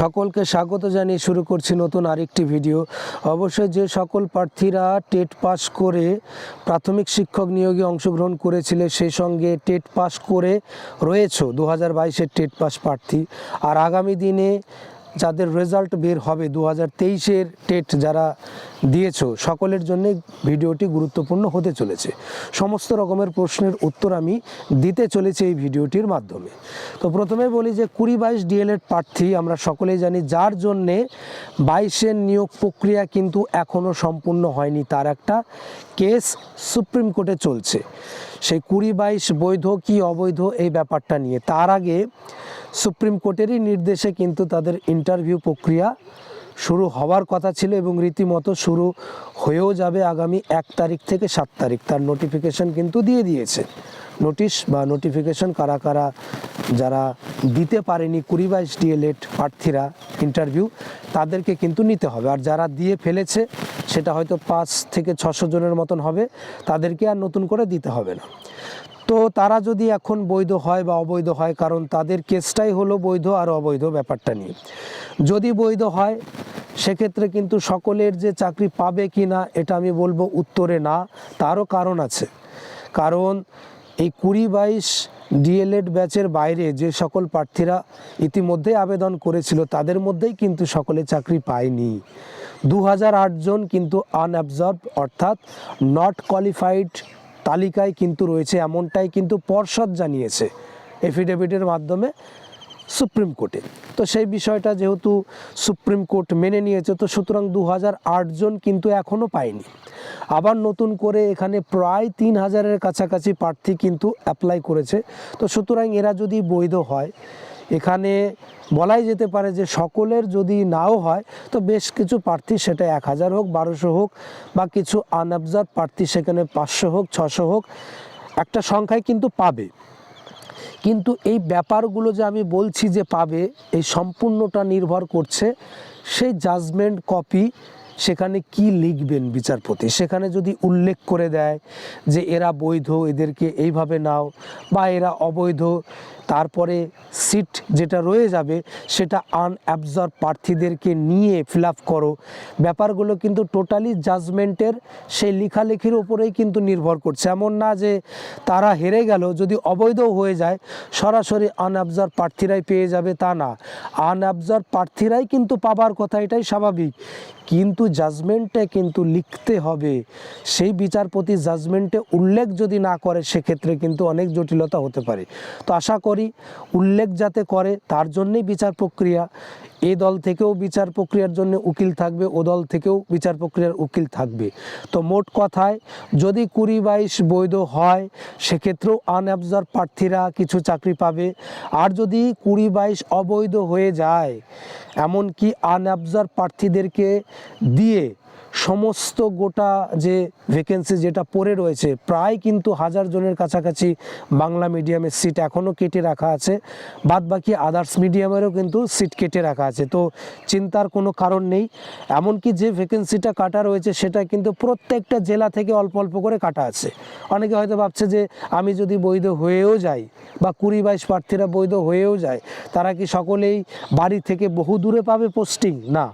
সকলকে স্বাগত জানিয়ে শুরু করছি নতুন আরেকটি ভিডিও। অবশ্যই যে সকল প্রার্থীরা টেট পাস করে প্রাথমিক শিক্ষক নিয়োগে অংশগ্রহণ করেছিলে সেই সঙ্গে টেট পাস করে রয়েছে, দু হাজার বাইশের টেট পাস প্রার্থী। আর আগামী দিনে যাদের রেজাল্ট বের হবে দু হাজার তেইশের টেট যারা দিয়েছ, সকলের জন্য ভিডিওটি গুরুত্বপূর্ণ হতে চলেছে। সমস্ত রকমের প্রশ্নের উত্তর আমি দিতে চলেছি এই ভিডিওটির মাধ্যমে। তো প্রথমে বলি যে কুড়ি বাইশ ডিএলএড প্রার্থী, আমরা সকলেই জানি যার জন্যে বাইশের নিয়োগ প্রক্রিয়া কিন্তু এখনও সম্পূর্ণ হয়নি, তার একটা কেস সুপ্রিম কোর্টে চলছে। সেই কুড়ি বাইশ বৈধ কি অবৈধ এই ব্যাপারটা নিয়ে। তার আগে সুপ্রিম কোর্টেরই নির্দেশে কিন্তু তাদের ইন্টারভিউ প্রক্রিয়া শুরু হওয়ার কথা ছিল এবং রীতিমতো শুরু হয়েও যাবে আগামী এক তারিখ থেকে সাত তারিখ। তার নোটিফিকেশন কিন্তু দিয়ে দিয়েছে। নোটিশ বা নোটিফিকেশন কারা কারা যারা দিতে পারেনি কুড়ি বাইশ ডিএলএড প্রার্থীরা ইন্টারভিউ তাদেরকে কিন্তু নিতে হবে। আর যারা দিয়ে ফেলেছে, সেটা হয়তো পাঁচ থেকে ছশো জনের মতন হবে। তাদেরকে আর নতুন করে দিতে হবে না। তো তারা যদি এখন বৈধ হয় বা অবৈধ হয়, কারণ তাদের কেসটাই হলো বৈধ আর অবৈধ ব্যাপারটা নিয়ে। যদি বৈধ হয়, সেক্ষেত্রে কিন্তু সকলের যে চাকরি পাবে কি না এটা আমি বলব উত্তরে না, তারও কারণ আছে। কারণ এই কুড়ি বাইশ ডিএলএড ব্যাচের বাইরে যে সকল প্রার্থীরা ইতিমধ্যে আবেদন করেছিল, তাদের মধ্যেই কিন্তু সকলে চাকরি পায়নি। দু হাজার জন কিন্তু আনঅ্যাবজর্ব অর্থাৎ নট কোয়ালিফাইড তালিকায় কিন্তু রয়েছে, এমনটাই কিন্তু পর্ষদ জানিয়েছে এফিডেভিটের মাধ্যমে সুপ্রিম কোর্টে। তো সেই বিষয়টা যেহেতু সুপ্রিম কোর্ট মেনে নিয়েছে, তো সুতরাং দু হাজার জন কিন্তু এখনও পায়নি। আবার নতুন করে এখানে প্রায় তিন হাজারের কাছাকাছি প্রার্থী কিন্তু অ্যাপ্লাই করেছে। তো সুতরাং এরা যদি বৈধ হয় এখানে বলাই যেতে পারে যে সকলের যদি নাও হয়, তো বেশ কিছু প্রার্থী সেটা এক হাজার হোক, বারোশো হোক, বা কিছু আনঅবজার্ভ প্রার্থী সেখানে পাঁচশো হোক, ছশো হোক, একটা সংখ্যায় কিন্তু পাবে। কিন্তু এই ব্যাপারগুলো যে আমি বলছি যে পাবে, এই সম্পূর্ণটা নির্ভর করছে সেই জাজমেন্ট কপি সেখানে কি লিখবেন বিচারপতি? সেখানে যদি উল্লেখ করে দেয় যে এরা বৈধ, এদেরকে এইভাবে নাও, বা এরা অবৈধ, তারপরে সিট যেটা রয়ে যাবে সেটা আনঅ্যাবজর্ব প্রার্থীদেরকে নিয়ে ফিল করো। ব্যাপারগুলো কিন্তু টোটালি জাজমেন্টের সেই লেখালেখির ওপরেই কিন্তু নির্ভর করছে। এমন না যে তারা হেরে গেল, যদি অবৈধ হয়ে যায়, সরাসরি আনঅ্যাবজর্ব প্রার্থীরাই পেয়ে যাবে তা না। আনঅ্যাবজর্ব প্রার্থীরাই কিন্তু পাবার কথা, এটাই স্বাভাবিক। কিন্তু জাজমেন্টে কিন্তু লিখতে হবে। সেই বিচারপতি জাজমেন্টে উল্লেখ যদি না করে, সেক্ষেত্রে কিন্তু অনেক জটিলতা হতে পারে। তো আশা করি উল্লেখ যাতে করে, তার জন্যেই বিচার প্রক্রিয়া। এ দল থেকেও বিচার প্রক্রিয়ার জন্য উকিল থাকবে, ও দল থেকেও বিচার প্রক্রিয়ার উকিল থাকবে। তো মোট কথায়, যদি কুড়ি বাইশ বৈধ হয়, সেক্ষেত্রেও আনঅ্যাবজার্ভ প্রার্থীরা কিছু চাকরি পাবে। আর যদি কুড়ি বাইশ অবৈধ হয়ে যায়, এমনকি আনঅ্যাবজার্ভ প্রার্থীদেরকে দিয়ে সমস্ত গোটা যে ভ্যাকেন্সি যেটা পড়ে রয়েছে, প্রায় কিন্তু হাজার জনের কাছাকাছি বাংলা মিডিয়ামের সিট এখনও কেটে রাখা আছে। বাদ বাকি আদার্স মিডিয়ামেরও কিন্তু সিট কেটে রাখা আছে। তো চিন্তার কোনো কারণ নেই। এমনকি যে ভ্যাকেন্সিটা কাটা রয়েছে, সেটা কিন্তু প্রত্যেকটা জেলা থেকে অল্প অল্প করে কাটা আছে। অনেকে হয়তো ভাবছে যে আমি যদি বৈধ হয়েও যাই বা কুড়ি বাইশ প্রার্থীরা বৈধ হয়েও যায়, তারা কি সকলেই বাড়ি থেকে বহু দূরে পাবে পোস্টিং না।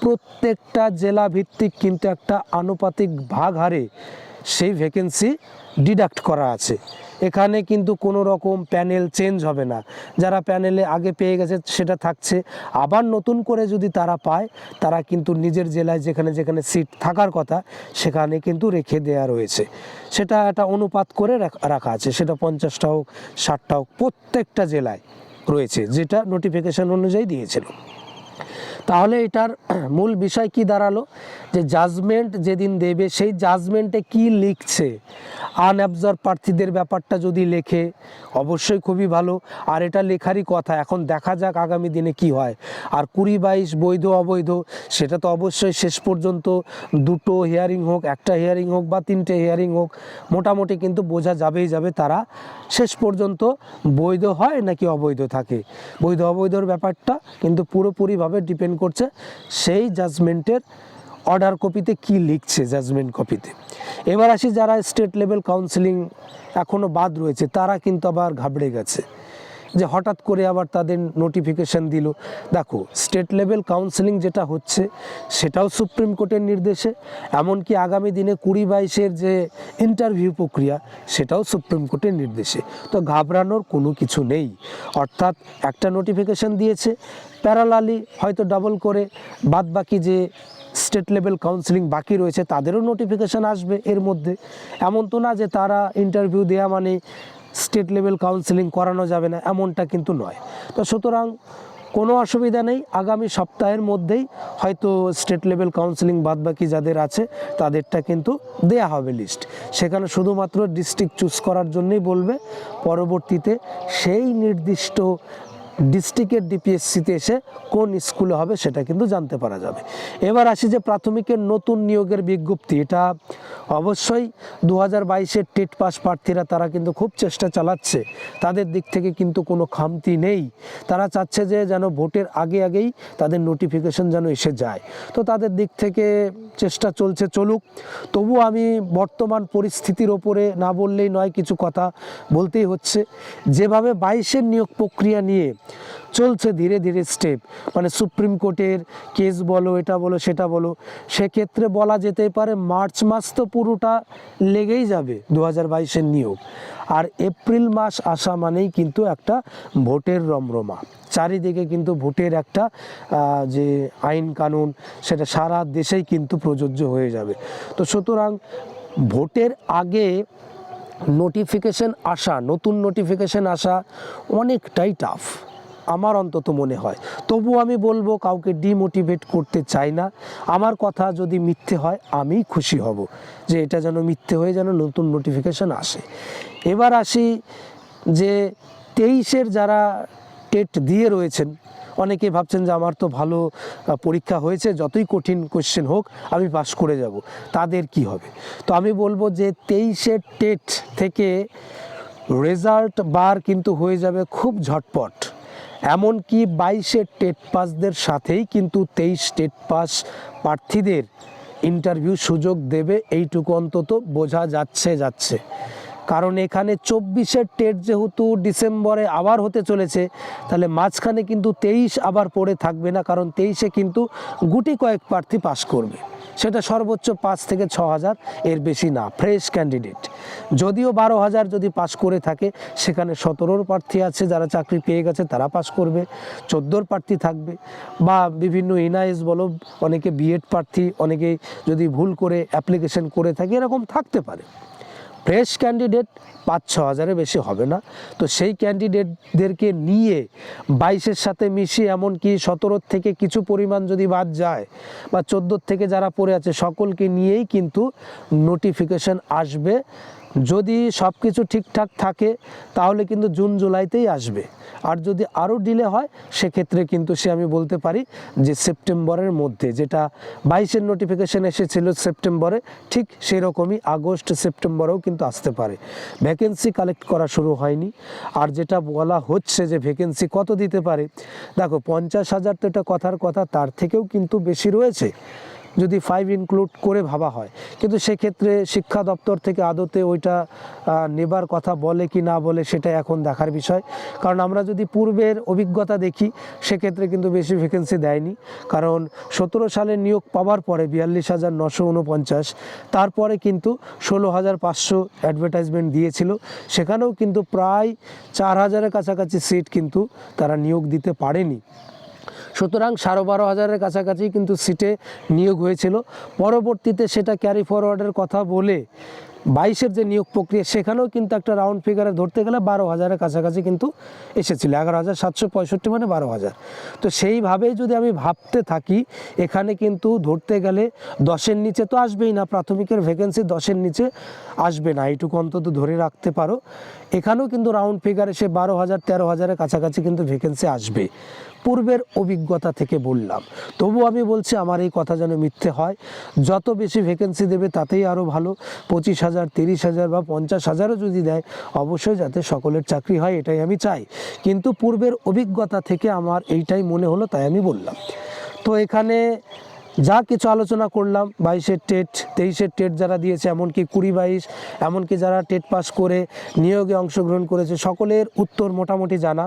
প্রত্যেকটা জেলা ভিত্তিক কিন্তু একটা আনুপাতিক ভাগ হারে সেই ভ্যাকেন্সি ডিডাক্ট করা আছে। এখানে কিন্তু কোনো রকম প্যানেল চেঞ্জ হবে না। যারা প্যানেলে আগে পেয়ে গেছে সেটা থাকছে। আবার নতুন করে যদি তারা পায়, তারা কিন্তু নিজের জেলায় যেখানে যেখানে সিট থাকার কথা, সেখানে কিন্তু রেখে দেয়া রয়েছে। সেটা একটা অনুপাত করে রাখ- আছে। সেটা পঞ্চাশটা হোক, ষাটটা হোক, প্রত্যেকটা জেলায় রয়েছে, যেটা নোটিফিকেশন অনুযায়ী দিয়েছিল। তাহলে এটার মূল বিষয় কি দাঁড়াল? যে জাজমেন্ট যেদিন দেবে, সেই জাজমেন্টে কি লিখছে? আনঅ্যাবজর্ব প্রার্থীদের ব্যাপারটা যদি লেখে, অবশ্যই খুবই ভালো। আর এটা লেখারই কথা, এখন দেখা যাক আগামী দিনে কি হয়। আর কুড়ি বাইশ বৈধ, অবৈধ, সেটা তো অবশ্যই শেষ পর্যন্ত দুটো হিয়ারিং হোক, একটা হিয়ারিং হোক বা তিনটে হিয়ারিং হোক, মোটামুটি কিন্তু বোঝা যাবেই যাবে তারা শেষ পর্যন্ত বৈধ হয় নাকি অবৈধ থাকে। বৈধ, অবৈধর ব্যাপারটা কিন্তু পুরোপুরিভাবে ডিপেন্ড করছে সেই জাজমেন্টের অর্ডার কপিতে কি লিখছে জাজমেন্ট কপিতে এবার আসি যারা স্টেট লেভেল কাউন্সিলিং এখনও বাদ রয়েছে, তারা কিন্তু আবার ঘাবড়ে গেছে। যে হঠাৎ করে আবার তাদের নোটিফিকেশন দিল। দেখো স্টেট লেভেল কাউন্সেলিং যেটা হচ্ছে, সেটাও সুপ্রিম কোর্টের নির্দেশে, এমনকি আগামী দিনে কুড়ি বাইশের যে ইন্টারভিউ প্রক্রিয়া, সেটাও সুপ্রিম কোর্টের নির্দেশে। তো ঘাবড়ানোর কোনো কিছু নেই। অর্থাৎ একটা নোটিফিকেশন দিয়েছে প্যারালালি হয়তো ডাবল করে বাদ বাকি যে স্টেট লেভেল কাউন্সিলিং বাকি রয়েছে, তাদেরও নোটিফিকেশান আসবে এর মধ্যে। এমন তো না যে তারা ইন্টারভিউ দেওয়া মানে স্টেট লেভেল কাউন্সিলিং করানো যাবে না, এমনটা কিন্তু নয়। তো সুতরাং কোনো অসুবিধা নেই, আগামী সপ্তাহের মধ্যেই হয়তো স্টেট লেভেল কাউন্সিলিং বাদবাকি যাদের আছে, তাদেরটা কিন্তু দেয়া হবে লিস্ট। সেখানে শুধুমাত্র ডিস্ট্রিক্ট চুজ করার জন্যই বলবে, পরবর্তীতে সেই নির্দিষ্ট ডিস্ট্রিক্টের ডিপিএসসিতে এসে কোন স্কুলে হবে সেটা কিন্তু জানতে পারা যাবে। এবার আসি যে প্রাথমিকের নতুন নিয়োগের বিজ্ঞপ্তি। এটা অবশ্যই দু হাজার বাইশের টেট পাস প্রার্থীরা তারা কিন্তু খুব চেষ্টা চালাচ্ছে। তাদের দিক থেকে কিন্তু কোনো খামতি নেই। তারা চাচ্ছে যে যেন ভোটের আগে আগেই তাদের নোটিফিকেশন যেন এসে যায়। তো তাদের দিক থেকে চেষ্টা চলছে চলুক। তবু আমি বর্তমান পরিস্থিতির ওপরে না বললেই নয়, কিছু কথা বলতেই হচ্ছে। যেভাবে বাইশের নিয়োগ প্রক্রিয়া নিয়ে চলছে ধীরে ধীরে স্টেপ মানে সুপ্রিম কোর্টের কেস বলো, এটা বলো, সেটা বলো, সেক্ষেত্রে বলা যেতে পারে মার্চ মাস তো পুরোটা লেগেই যাবে দু হাজার বাইশের নিয়োগ। আর এপ্রিল মাস আসা মানেই কিন্তু একটা ভোটের রমরমা। চারিদিকে কিন্তু ভোটের একটা যে আইন কানুন, সেটা সারা দেশেই কিন্তু প্রযোজ্য হয়ে যাবে। তো সুতরাং ভোটের আগে নোটিফিকেশন আসা, নতুন নোটিফিকেশন আসা অনেকটাই টাফ আমার অন্তত মনে হয়। তবু আমি বলব, কাউকে ডিমোটিভেট করতে চাই না। আমার কথা যদি মিথ্যে হয় আমি খুশি হব যে এটা যেন মিথ্যে হয়ে যেন নতুন নোটিফিকেশন আসে। এবার আসি যে তেইশের যারা টেট দিয়ে রয়েছেন, অনেকে ভাবছেন যে আমার তো ভালো পরীক্ষা হয়েছে, যতই কঠিন কোশ্চেন হোক, আমি পাশ করে যাব। তাদের কি হবে? তো আমি বলব যে তেইশের টেট থেকে রেজাল্ট বার কিন্তু হয়ে যাবে খুব ঝটপট। এমনকি বাইশের টেট পাসদের সাথেই কিন্তু তেইশ টেট পাস প্রার্থীদের ইন্টারভিউ সুযোগ দেবে, এইটুকু অন্তত বোঝা যাচ্ছে যাচ্ছে। কারণ এখানে চব্বিশের টেট যেহেতু ডিসেম্বরে আবার হতে চলেছে, তাহলে মাঝখানে কিন্তু তেইশ আবার পড়ে থাকবে না, কারণ তেইশে কিন্তু গুটি কয়েক প্রার্থী পাশ করবে। সেটা সর্বোচ্চ পাঁচ থেকে ছ হাজার এর বেশি না ফ্রেশ ক্যান্ডিডেট যদিও বারো হাজার যদি পাশ করে থাকে, সেখানে সতেরোর প্রার্থী আছে যারা চাকরি পেয়ে গেছে, তারা পাশ করবে। চোদ্দোর প্রার্থী থাকবে। বা বিভিন্ন এনআইএস বলো, অনেকে বিএড প্রার্থী, অনেকে যদি ভুল করে অ্যাপ্লিকেশন করে থাকে, এরকম থাকতে পারে। ফ্রেশ ক্যান্ডিডেট পাঁচ ছ হাজারের বেশি হবে না। তো সেই ক্যান্ডিডেটদেরকে নিয়ে বাইশের সাথে মিশিয়ে এমনকি সতেরোর থেকে কিছু পরিমাণ যদি বাদ যায় বা চোদ্দোর থেকে যারা পড়ে আছে, সকলকে নিয়েই কিন্তু নোটিফিকেশন আসবে। যদি সব কিছু ঠিকঠাক থাকে, তাহলে কিন্তু জুন জুলাইতেই আসবে। আর যদি আরও ডিলে হয়, সেক্ষেত্রে কিন্তু সে আমি বলতে পারি যে সেপ্টেম্বরের মধ্যে, যেটা বাইশের নোটিফিকেশান এসেছিল সেপ্টেম্বরে, ঠিক সেই রকমই আগস্ট, সেপ্টেম্বরেও কিন্তু আসতে পারে। ভ্যাকেন্সি কালেক্ট করা শুরু হয়নি। আর যেটা বলা হচ্ছে যে ভ্যাকেন্সি কত দিতে পারে, দেখো, পঞ্চাশ হাজার তো এটা কথার কথা, তার থেকেও কিন্তু বেশি রয়েছে। যদি ফাইভ ইনক্লুড করে ভাবা হয়। কিন্তু সেক্ষেত্রে শিক্ষা দপ্তর থেকে আদতে ওইটা নেবার কথা বলে কি না বলে সেটা এখন দেখার বিষয়। কারণ আমরা যদি পূর্বের অভিজ্ঞতা দেখি, সেক্ষেত্রে কিন্তু বেশি ভ্যাকেন্সি দেয়নি। কারণ সতেরো সালে নিয়োগ পাওয়ার পরে বিয়াল্লিশ হাজার নশো উনপঞ্চাশ, তারপরে কিন্তু ষোলো হাজার পাঁচশো অ্যাডভার্টাইজমেন্ট দিয়েছিল। সেখানেও কিন্তু প্রায় চার হাজারের কাছাকাছি সিট কিন্তু তারা নিয়োগ দিতে পারেনি। সুতরাং সাড়ে বারো হাজারের কাছাকাছি কিন্তু সিটে নিয়োগ হয়েছিল। পরবর্তীতে সেটা ক্যারি ফরওয়ার্ডের কথা বলে বাইশের যে নিয়োগ প্রক্রিয়া, সেখানেও কিন্তু একটা রাউন্ড ফিগারে ধরতে গেলে বারো হাজারের কাছাকাছি কিন্তু এসেছিল। এগারো হাজার সাতশো পঁয়ষট্টি মানে বারো হাজার। তো সেইভাবেই যদি আমি ভাবতে থাকি, এখানে কিন্তু ধরতে গেলে দশের নিচে তো আসবেই না, প্রাথমিকের ভ্যাকেন্সি দশের নিচে আসবে না। এইটুকু অন্তত ধরে রাখতে পারো। এখানেও কিন্তু রাউন্ড ফিগারে সে বারো হাজার, তেরো হাজারের কাছাকাছি কিন্তু ভ্যাকেন্সি আসবে। পূর্বের অভিজ্ঞতা থেকে বললাম। তবু আমি বলছি, আমার এই কথা যেন মিথ্যে হয়। যত বেশি ভ্যাকেন্সি দেবে, তাতেই আরও ভালো। পঁচিশ হাজার, তিরিশ হাজার বা পঞ্চাশ হাজারও যদি দেয়, অবশ্যই যাতে সকলের চাকরি হয়, এটাই আমি চাই। কিন্তু পূর্বের অভিজ্ঞতা থেকে আমার এইটাই মনে হলো, তাই আমি বললাম। তো এখানে যা কিছু আলোচনা করলাম, বাইশের টেট, তেইশের টেট যারা দিয়েছে, এমনকি কুড়ি বাইশ, এমনকি যারা টেট পাস করে নিয়োগে অংশগ্রহণ করেছে, সকলের উত্তর মোটামুটি জানা।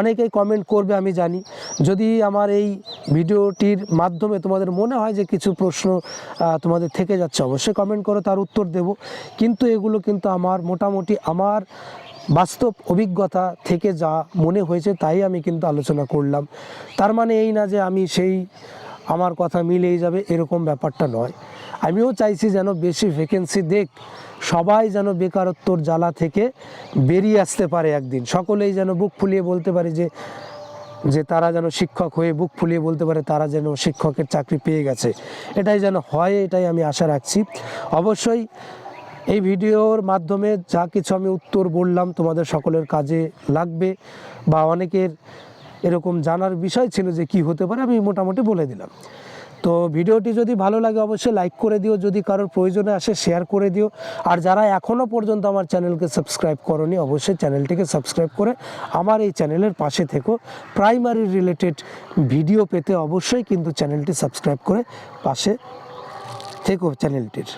অনেকেই কমেন্ট করবে, আমি জানি। যদি আমার এই ভিডিওটির মাধ্যমে তোমাদের মনে হয় যে কিছু প্রশ্ন তোমাদের থেকে যাচ্ছে, অবশ্যই কমেন্ট করো, তার উত্তর দেব। কিন্তু এগুলো কিন্তু আমার মোটামুটি আমার বাস্তব অভিজ্ঞতা থেকে যা মনে হয়েছে, তাই আমি কিন্তু আলোচনা করলাম। তার মানে এই না যে আমি সেই আমার কথা মিলেই যাবে, এরকম ব্যাপারটা নয়। আমিও চাইছি যেন বেশি ভ্যাকেন্সি দেখ, সবাই যেন বেকারত্বর জ্বালা থেকে বেরিয়ে আসতে পারে একদিন। সকলেই যেন বুক ফুলিয়ে বলতে পারে যে যে তারা যেন শিক্ষক হয়ে বুক ফুলিয়ে বলতে পারে, তারা যেন শিক্ষকের চাকরি পেয়ে গেছে। এটাই যেন হয়, এটাই আমি আশা রাখছি। অবশ্যই এই ভিডিওর মাধ্যমে যা কিছু আমি উত্তর বললাম তোমাদের সকলের কাজে লাগবে, বা অনেকের এরকম জানার বিষয় ছিল যে কি হতে পারে, আমি মোটামুটি বলে দিলাম। তো ভিডিওটি যদি ভালো লাগে অবশ্যই লাইক করে দিও, যদি কারোর প্রয়োজনে আসে শেয়ার করে দিও। আর যারা এখনও পর্যন্ত আমার চ্যানেলকে সাবস্ক্রাইব করনি, অবশ্যই চ্যানেলটিকে সাবস্ক্রাইব করে আমার এই চ্যানেলের পাশে থেকো। প্রাইমারি রিলেটেড ভিডিও পেতে অবশ্যই কিন্তু চ্যানেলটি সাবস্ক্রাইব করে পাশে থেকো চ্যানেলটির।